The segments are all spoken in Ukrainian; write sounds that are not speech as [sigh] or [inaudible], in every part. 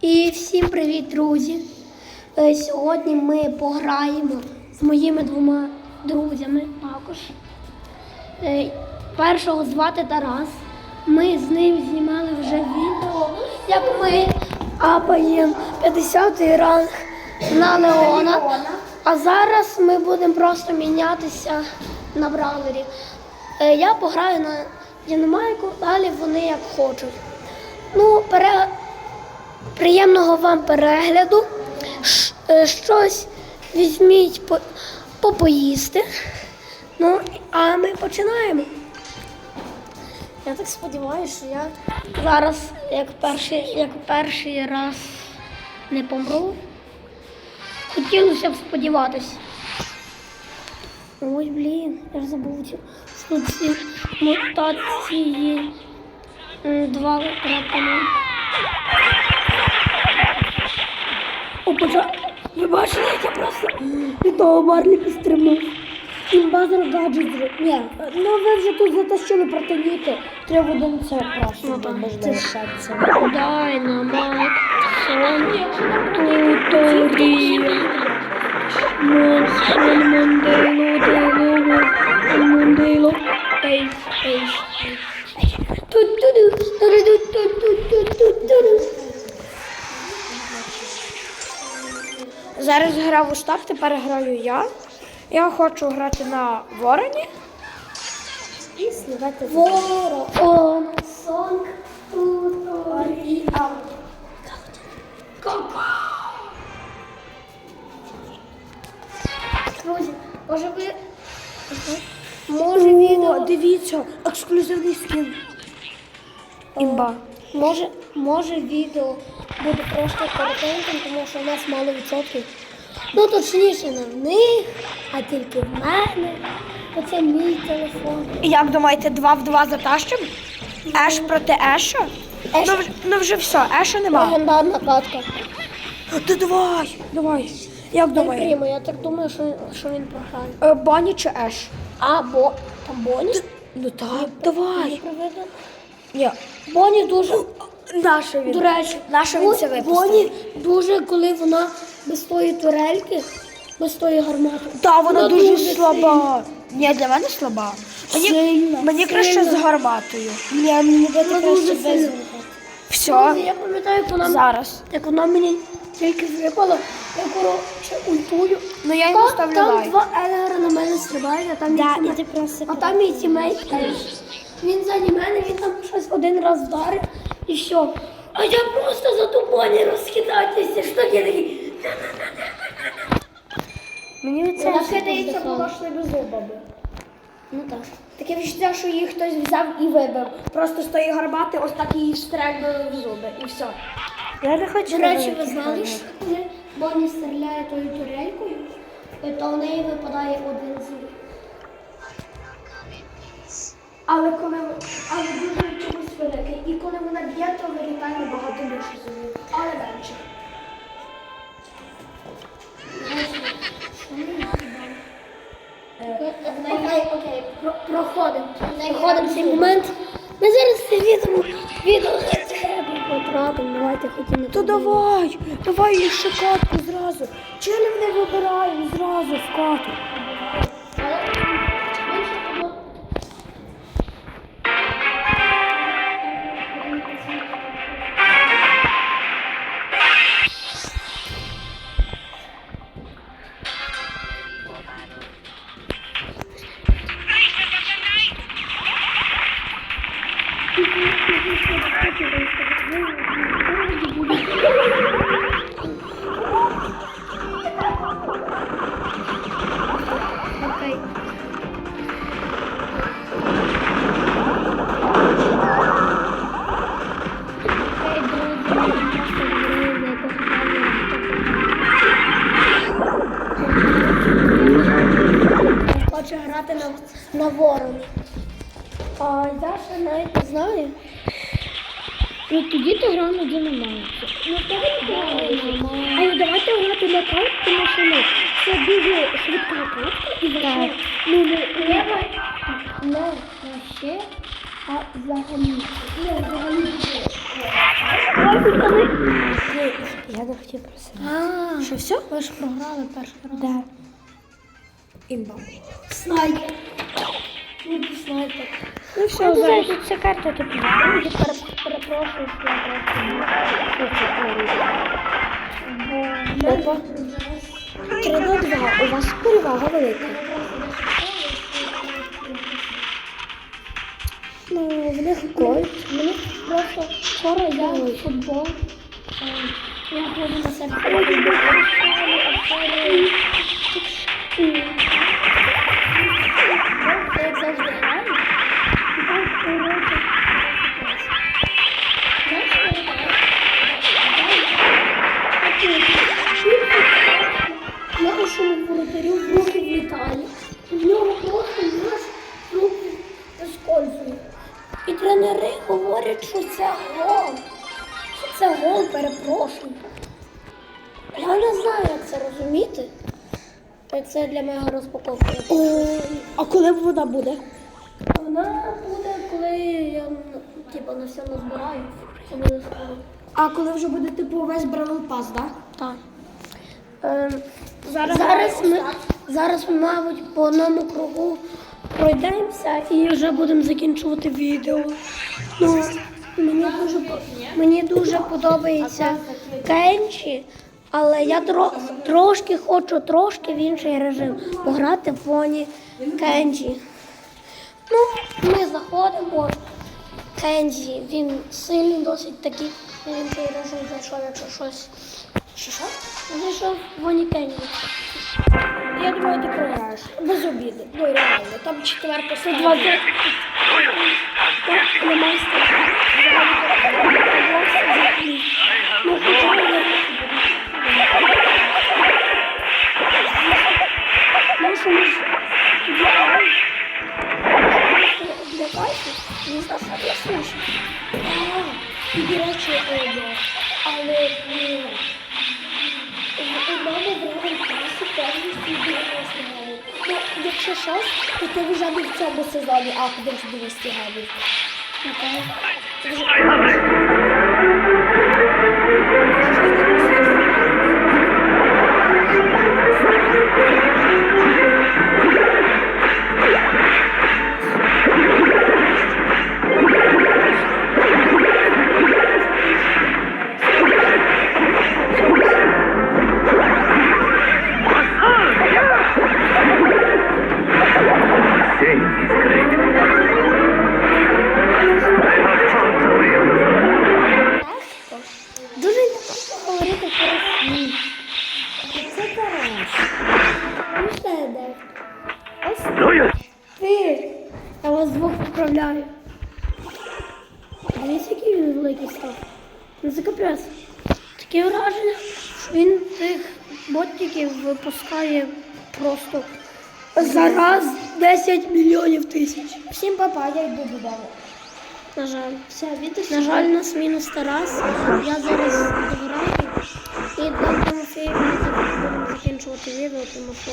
І всім привіт, друзі! Е, Сьогодні ми пограємо з моїми двома друзями також. Е, Першого звати Тарас. Ми з ним знімали вже відео, як ми апаємо 50-й ранг на Леона. А зараз ми будемо просто мінятися на браузері. Е, Я пограю на Дінамайку, далі вони як хочуть. Ну, пере... Приємного вам перегляду. Е, Щось візьміть попоїсти. Ну, а ми починаємо. Я так сподіваюся, що я зараз, як перший, як перший раз не помру. Хотілося б сподіватися. Ой, блін, я забув, що ці мутації. Два крапами. О, боже, ви бачили, я просто від того Марлі підстрибнув. Імбазер гаджет. Ні, ну ви вже тут затащили протоніти. Треба один це просто Ну, так. можна Це- лишатися. Дайнамайк, сон, туторіал. Зараз грав у штаб, тепер граю я. Я хочу грати на вороні. І слідати за Воро, он, сонг, туторіал. Друзі, може ви... Може відео... дивіться, ексклюзивний скін. Імба. Може, може відео буде просто коротеньким, тому що у нас мало відсотків. Ну, точніше, не в них, а тільки в мене. Оце мій телефон. Як думаєте, два в два затащимо? Еш проти Еша? Еш. Ну, вже- ну вже все, Еша нема. Легендарна катка. Та давай, давай. Як Не думаєте? прийму, я так думаю, що, що він програє. Е, Бані чи Еш? А, бо там Боні? Ну так, давай. Ні. Боні дуже. Наша він. До речі, Наша він Бо- це випустив. Боні дуже, коли вона без тої турельки, без тої гармати. Та вона Вона дуже, дуже слаба. Ні, для мене слаба. Мені, Сильна, мені краще з гарматою. Ні, мені буде краще без. сильна. Все, Друзі, Я пам'ятаю, як вона, зараз. як вона мені тільки випала, я коротше ультую. Ну я йому ставлю там лайк. два елера на мене стрибають, а там Да, і ти просто А там мій тімейт теж. Він ззаді мене, він там щось один раз вдарив і все. А я просто за поні розхитатися, що я такий. Мені Вона це кидається, було була ж беззубами. Ну так. Таке відчуття, що її хтось взяв і вибив. Просто з тої гармати ось так її стрельнули в зуби і все. Я не хочу. До речі, ви знали, що коли Бонні стріляє тою турелькою, то в неї випадає один зуб. Але коли але дуже чомусь великий. І коли вона б'є, то вилітає набагато більше зубів. Але менше. Окей, окей, про- проходимо. Проходимо цей момент. Ми зараз це відео, відео потрапимо. потратимо. Давайте хотімо. То давай, давай її катку зразу. Чили не вибираємо зразу в кату. Хоче грати на, на вороні. А я ще навіть не знаю. Ну тоді ти грав на динамайці. Ну ти грав. Але давайте грати на карту, тому що ну, це дуже швидка картка і Так. ну, не Треба не ще, а взагалі. Не, взагалі. Я не хотів просити. Що, все? ви ж програли перший раз. Да. Імба. Снайпер. Ну, снайпер. Ну все, Я зараз. тут карта тут. Я пере- перепрошую, що я просто. Опа. 3 на 2. У вас перевага велика. Ну, в них кольт. Мені просто вчора я футбол. е, Я ходжу на себе. Я як завжди і. Знаєш, що я граю? Нього просто наш руки вискользує. І тренери говорять, що це гол. Що це гол, перепрошую. Я не знаю, як це розуміти. Це для мене розпаковка. О, а коли вона буде? Вона буде, коли я типу, на все назбираю. А коли вже буде типу весь Бравл Пас, так? Так. Ем, Зараз зараз, ми, зараз, ми, мабуть, по одному кругу пройдемося і вже будемо закінчувати відео. Ну, мені дуже, мені дуже подобається Кенчі, але я тро, трошки хочу трошки в інший режим пограти в фоні Кенджі. Ну, ми заходимо. Кенджі, він сильний, досить такий. в інший режим зайшов, якщо щось. Що що? Зайшов в фоні Кенджі. Я думаю, ти програєш. Без обіди. Ну реально. Там четверта два страху. Ну, хоча не знаю, що я слышу. А, І, до речі, але у мене в Бравл Пасі повністю 90 гривень. Якщо щось, то ти вже не в цьому сезоні апнеш 200 гривень. Окей. Sing Ну це капець. Таке враження, що він тих ботиків випускає просто за раз 10 мільйонів тисяч. Всім папа, я йду додому. На жаль. Все, вітер. На жаль, нас мінус Тарас. Я зараз дограю. І цьому фільмі будемо закінчувати відео, тому що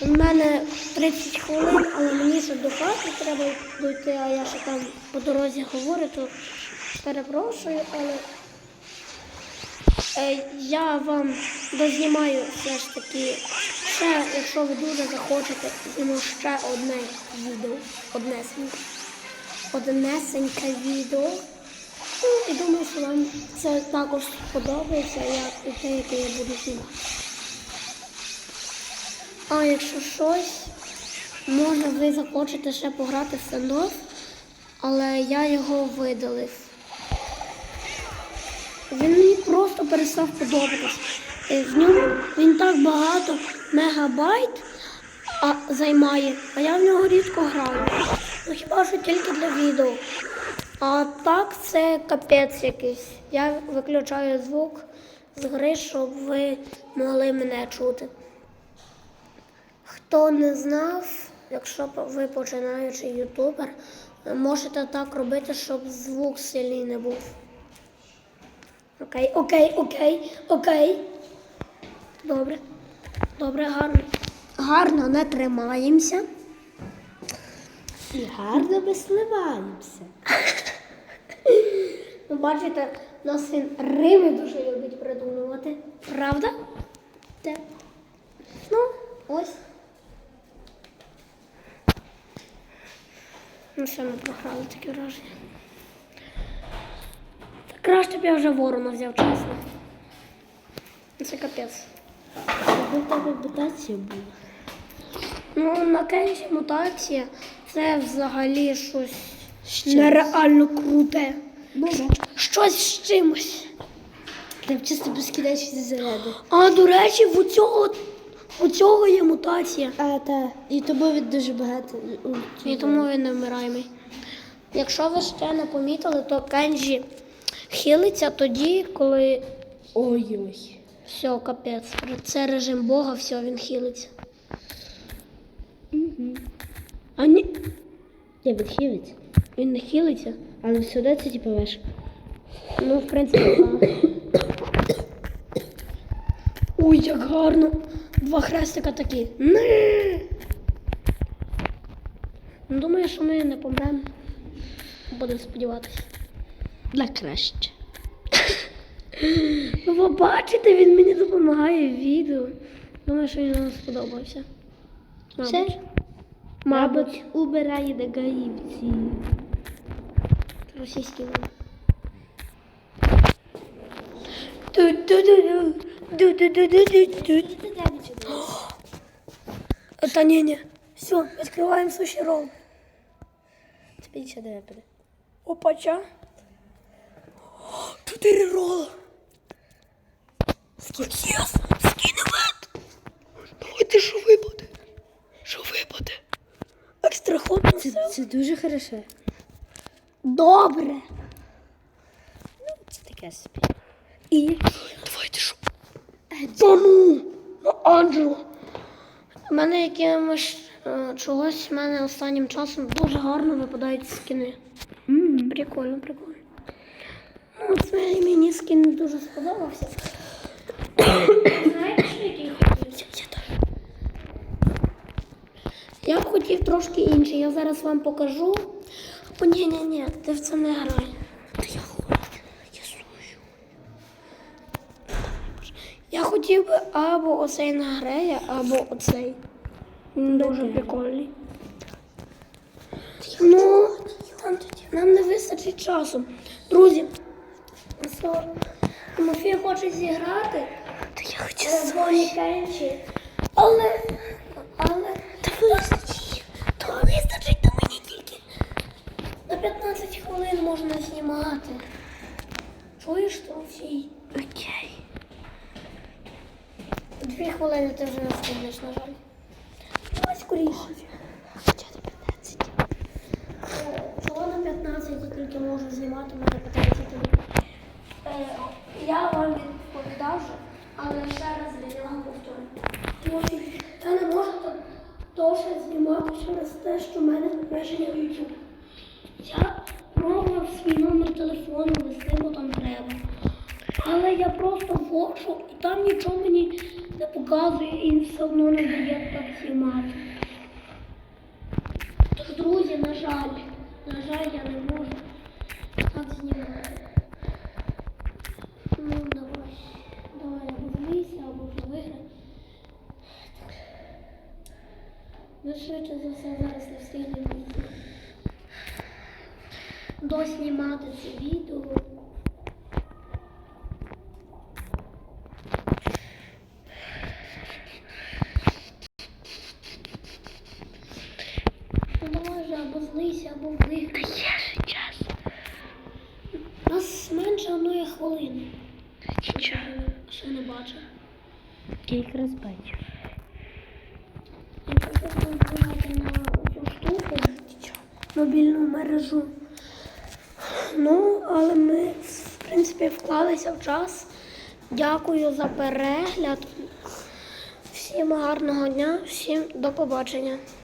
у мене 30 хвилин, але мені ще до хати треба дойти, а я ще там по дорозі говорю, то перепрошую, але е, я вам дознімаю все ж таки. Ще, якщо ви дуже захочете, зніму ще одне відео, однесеньке однесеньке відео. Ну, і думаю, що вам це також сподобається, як і те, яке я буду знімати. А якщо щось, може ви захочете ще пограти в стендоф, але я його видалив. Він мені просто перестав подобатись. Е, В ньому він так багато мегабайт займає, а я в нього рідко граю. Ну хіба що тільки для відео. А так це капець якийсь. Я виключаю звук з гри, щоб ви могли мене чути. Хто не знав, якщо ви починаючий ютубер, можете так робити, щоб звук сильний не був. Окей, окей, окей, окей. Добре. Добре, гарно. Гарно не тримаємося. І гарно ми сливаємося. [laughs] Ну, бачите, нас він Рими дуже любить придумувати. Правда? Так. Ну, ось. Ну, все, ми програли таке враження. Краще б я вже ворона взяв, чесно. Ну, Це капець. Якби в тебе мутація була. Ну, на кенсі мутація це взагалі щось Щось. нереально круте. Ну, Щось з чимось. Там чисто безкінечні заряди. А до речі, в цього, у цього є мутація. А, так. І тому він дуже багато. І тому він не вмираємий. Якщо ви ще не помітили, то Кенджі хилиться тоді, коли Ой-ой. все, капець. Це режим Бога, все, він хилиться. Угу. А ні, Я відхилить. він не хилиться. Але одно це типу ваш. Ну, в принципі, [coughs] так. Ой, як гарно. Два хрестика такі. Не. Ну, думаю, що ми не помремо. Будемо сподіватися. На краще. [laughs] Ну, ви бачите, він мені допомагає в відео. Думаю, що він вам сподобався. Все? Мабуть. Мабуть. убирає. Ду-ду-ду-ду. Ду-ду-ду-ду-ду-ду. [gasps] Та ні, ні. Все, відкриваємо суші рол. Тобі нічого не. Опача. Чотири рола. Скільки? Єс, скинемет. Давайте, що випаде. Що випаде? Екстра ход. Це, це дуже хорошо. Добре. Це таке собі. І давайте що? Та ну, ну Анджело. У мене якимось е, чогось в мене останнім часом дуже гарно випадають скини. Мгм. Прикольно, прикольно. Ну, це мені скін не дуже сподобався. Знаєте, що який? Я б хотів трошки інший. Я зараз вам покажу. О, ні, ні, ні, ти в це не грай. Та я хочу, я хотів би або оцей на грея, або оцей. Він дуже прикольний. Ну, нам не вистачить часу. Друзі, so, Тимофій хоче зіграти. Та я хочу Бонні Кенчі. Але, але... Та вистачить. Та вистачить, та мені тільки на 15 хвилин можна знімати. Чуєш, Тимофій? Окей. Дві хвилини ти вже не встигнеш, на жаль. Давай скоріше. Хоча до 15. Е, Чого на 15 я тільки можу знімати, мене. Е, Я вам відповідав вже, але ще раз для нього повторю. Я не можу довше знімати через те, що в мене обмеження в YouTube. Я пробував свій номер телефону вести, бо там треба. Але я просто ввожу і там нічого мені не показує і все одно не дає так знімати. Тож, друзі, на жаль, на жаль, я не можу так знімати. Ну, давай, давай або злися, або вже виграй. Ми швидше за все зараз не встигнемо доснімати це відео. Ну давай же або злися, або виграй. Та є ще час. У нас менше одної хвилини. Нічого. Ще не бачу. Я якраз бачу. Впливати на цю штуку, мобільну мережу. Ну, але ми, в принципі, вклалися в час. Дякую за перегляд. Всім гарного дня, всім до побачення.